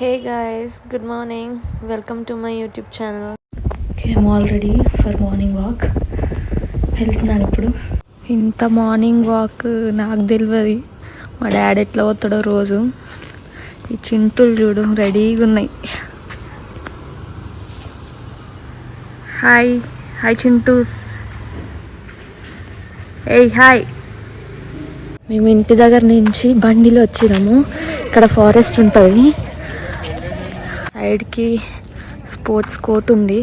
Hey guys good morning welcome to my YouTube channel I'm all ready for morning walk వెళ్తున్నాను ఇప్పుడు ఇంత morning walk నాకు తెలియదు మా డాడీ ఎట్లా పోతాడో రోజు. ఈ చింటులు చూడు రెడీగా ఉన్నాయి. హాయ్ హాయ్ చింటూస్. ఏయ్ హాయ్ మేము ఇంటి దగ్గర నుంచి బండిలో వచ్చినాము. ఇక్కడ ఫారెస్ట్ ఉంటుంది. సైడ్కి స్పోర్ట్స్ కోర్ట్ ఉంది.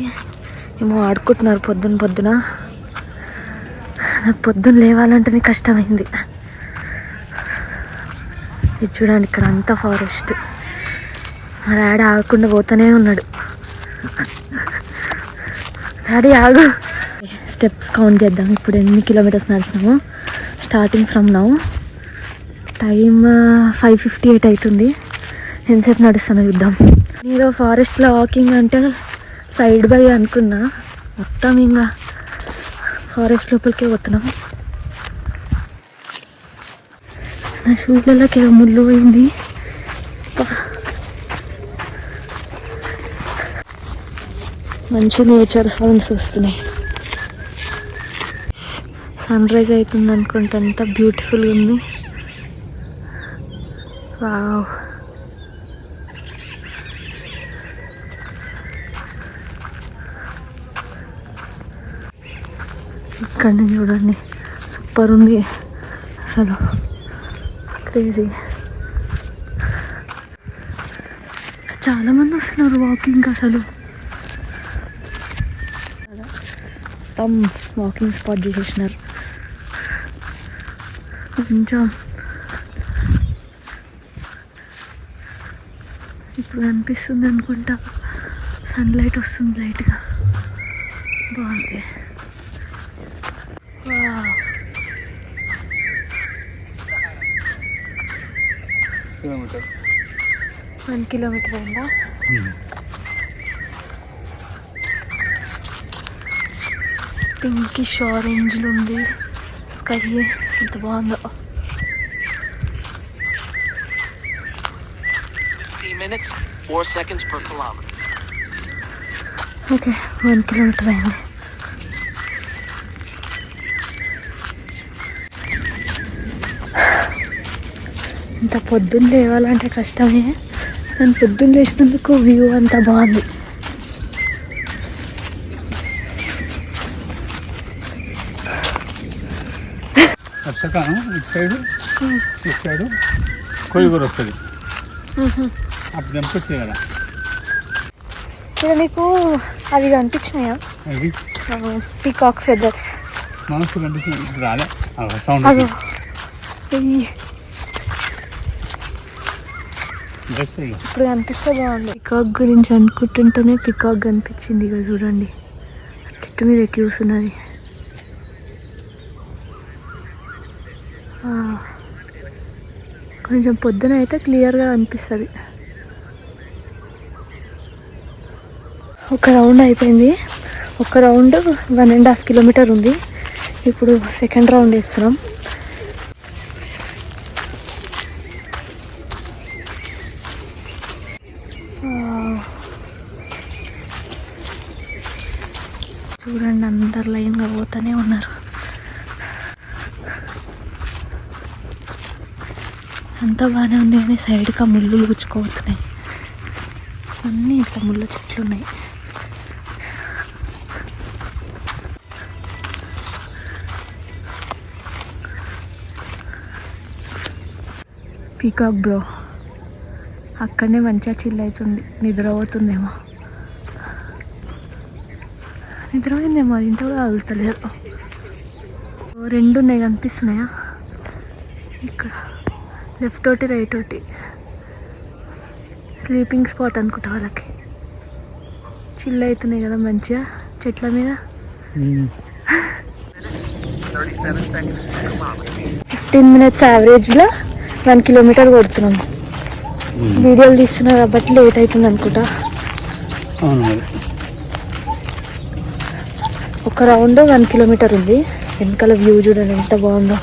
ఏమో ఆడుకుంటున్నారు పొద్దున పొద్దున. నాకు పొద్దున్న లేవాలంటేనే కష్టమైంది. ఇది చూడండి ఇక్కడ అంతా ఫారెస్ట్. మా డాడీ ఆగకుండా పోతూనే ఉన్నాడు. డాడీ ఆగు. స్టెప్స్ కౌంట్ చేద్దాం. ఇప్పుడు ఎన్ని kilometres నడిచినాము. Starting from now. Time five fifty eight అవుతుంది. ఎంతసేపు నడుస్తాను చూద్దాం నేను ఫారెస్ట్లో వాకింగ్ అంటే సైడ్ బై అనుకున్నా. మొత్తం ఇంకా ఫారెస్ట్ లోపలికే పోతున్నాం. నా షూలలోకి ఏదో ముళ్ళు పోయింది. మంచి నేచర్ సౌండ్స్ వస్తున్నాయి. సన్ రైజ్ అవుతుంది అనుకుంటే అంత బ్యూటిఫుల్గా ఉంది. వావ్ ఇక్కడ నుంచి చూడండి. సూపర్ ఉంది. అసలు క్రేజీ. చాలామంది వస్తున్నారు వాకింగ్ అసలు. మొత్తం వాకింగ్ స్పాట్ చేసేసినారు. కొంచెం ఇప్పుడు అనిపిస్తుంది అనుకుంటా. సన్లైట్ వస్తుంది లైట్గా. బాగుంది వావ్. కిలోమీటర్ వన్ కిలోమీటర్ అయిందా? పింకిష్ ఆరెంజ్లు ఉంది. స్కై ఎంత బాగుందో. 15 minutes, 4 seconds per kilometer. Okay one kilometre అయింది. ఇంత పొద్దున్న లేవాలంటే కష్టమే. కానీ పొద్దున్న లేచినందుకు వ్యూ అంతా బాగుంది. వర్షాకాలం ఇటు సైడు ఇటు సైడు. కోయిగూర వస్తుంది. అప్పుడు తెంపొచ్చాయి కదా. ఇక్కడ నీకు అవి కనిపించినాయా? Peacock feathers. మనసు కండిషన్ ఇప్పుడు రాలే. సౌండ్ అదో ఈ డ్రెస్ ఇక ఇప్పుడు కనిపిస్తే బాగుంది. పికాక్ గురించి అనుకుంటుంటేనే పికాక్ కనిపించింది ఇక చూడండి. చెట్టు మీద ఎక్కి కూర్చున్నది. కొంచెం పొద్దున అయితే క్లియర్గా అనిపిస్తుంది. ఒక రౌండ్ అయిపోయింది. ఒక round one and half kilometre ఉంది. ఇప్పుడు సెకండ్ రౌండ్ వేస్తున్నాం చూడండి అందరు చేస్తూనే ఉన్నారు. అంతా బాగానే ఉంది కానీ సైడ్కి ఆ ముళ్ళు గుచ్చుకోబోతున్నాయి అన్నీ ఇట్లా ముళ్ళ చెట్లు ఉన్నాయి. పీకాక్ బ్రో అక్కడనే మంచిగా చిల్ అవుతుంది నిద్ర నిద్రపోయిందేమో అది ఇంత కూడా కదులుతలేదు. రెండు ఉన్నాయి కనిపిస్తున్నాయా? ఇక్కడ. లెఫ్ట్ ఒకటి రైట్ ఒకటి. స్లీపింగ్ స్పాట్ అనుకుంటా వాళ్ళకి. చిల్ అవుతున్నాయి కదా మంచిగా? చెట్ల మీద? Minutes, 37 seconds per kilometer. Fifteen minutes యావరేజ్లో one kilometre కొడుతున్నాం. వీడియోలు తీస్తున్నా కాబట్టి లేట్ అవుతుంది అనుకుంటా. ఒక రౌండ్ వన్ కిలోమీటర్ ఉంది. వెనకాల వ్యూ చూడండి ఎంత బాగుందో.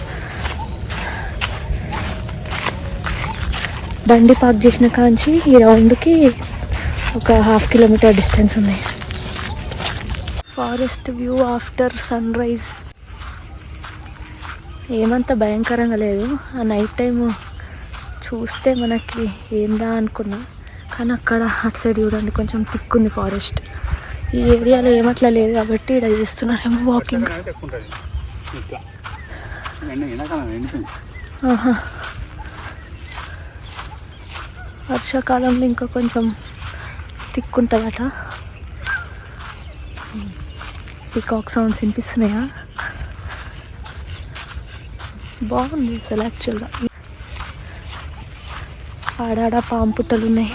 బండి పార్క్ చేసిన కాంచి ఈ రౌండ్కి ఒక హాఫ్ కిలోమీటర్ డిస్టెన్స్ ఉంది. Forest view after sunrise. ఏమంత భయంకరంగా లేదు. ఆ నైట్ టైం చూస్తే మనకి ఏందా అనుకున్నా. కానీ అక్కడ అటు సైడ్ చూడండి కొంచెం తిక్కుంది ఉంది ఫారెస్ట్. ఈ ఏరియాలో ఏమట్లా లేదు కాబట్టి ఇక్కడ చేస్తున్నారేమో వాకింగ్ వర్షాకాలంలో ఇంకా కొంచెం థిక్ ఉంటుందట పికాక్ సౌండ్స్ వినిపిస్తున్నాయా? బాగుంది అసలు యాక్చువల్గా ఆడాడ పాము పుట్టలు ఉన్నాయి.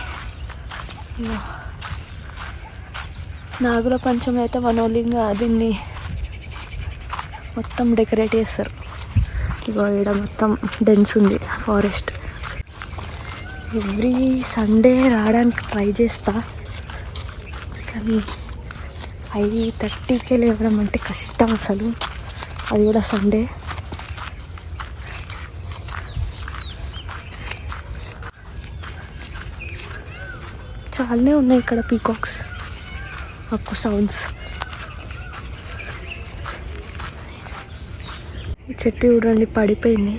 నాగుల పంచమి అయితే మనోలింగా దీన్ని మొత్తం డెకరేట్ చేస్తారు. ఇగో ఇక్కడ మొత్తం డెన్స్ ఉంది ఫారెస్ట్. ఎవ్రీ సండే రావడానికి ట్రై చేస్తా. కానీ ఫైవ్ థర్టీకే లేవడం అంటే కష్టం అసలు. అది కూడా సండే. చాలానే ఉన్నాయి ఇక్కడ పీకాక్స్. అక్కు సౌండ్స్ ఈ చెట్టు చూడండి పడిపోయింది.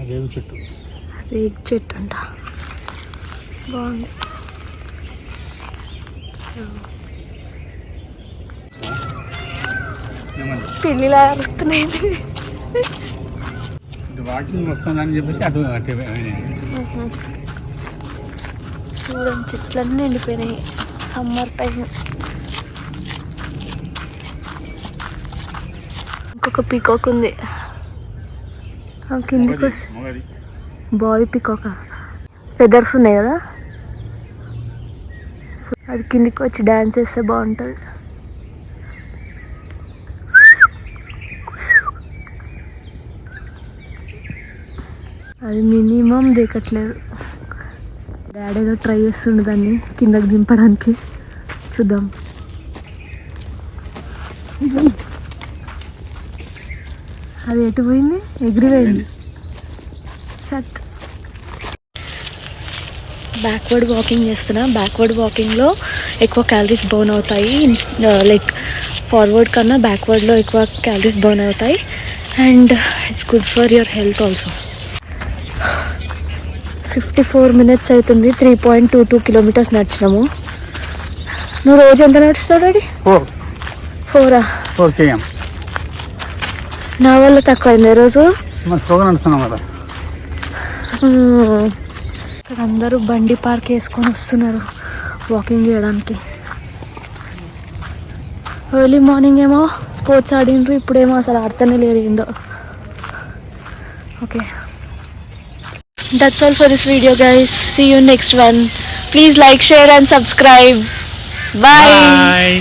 అదేవి చెట్టు? అంట. బాగుంది. పిల్లిలా అరుస్తున్నాయి. వాకింగ్ వస్తానని చెప్పేసి అటు. చూడండి చెట్లన్నీ ఎండిపోయినాయి. సమ్మర్ టైం ఇంకొక పీకాక్ ఉంది. కిందికి. బాయ్ పీకాక్ ఫెదర్స్ ఉన్నాయి కదా? అది కిందికి వచ్చి డ్యాన్స్ చేస్తే బాగుంటుంది. అది మినిమం దిగట్లేదు. డాడీ ఏదో ట్రై చేస్తుండే దాన్ని కిందకి దింపడానికి. చూద్దాం. అది ఎటు పోయింది? ఎగిరిపోయింది. షట్. బ్యాక్వర్డ్ వాకింగ్ చేస్తున్నా. బ్యాక్వర్డ్ వాకింగ్లో ఎక్కువ క్యాలరీస్ బర్న్ అవుతాయి. లైక్ ఫార్వర్డ్ uh, కన్నా బ్యాక్వర్డ్లో ఎక్కువ క్యాలరీస్ బర్న్ అవుతాయి. And it's good for your health also fifty four minutes అవుతుంది. Three point two two kilometres నడిచినాము. నువ్వు రోజు ఎంత నడుస్తావు డాడీ? ఫోర్. ఫోరా? ఫోర్ కేఎం నా వల్ల తక్కువ అయింది రోజు కదా. ఇక్కడ అందరూ బండి పార్క్ వేసుకొని వస్తున్నారు వాకింగ్ చేయడానికి. ఎర్లీ మార్నింగ్ ఏమో స్పోర్ట్స్ ఆడిండ్రు ఇప్పుడేమో అసలు ఆడుతూనే లేదు ఏందో. Okay. that's all for this video guys. See you next one. Please like share and subscribe. Bye, bye.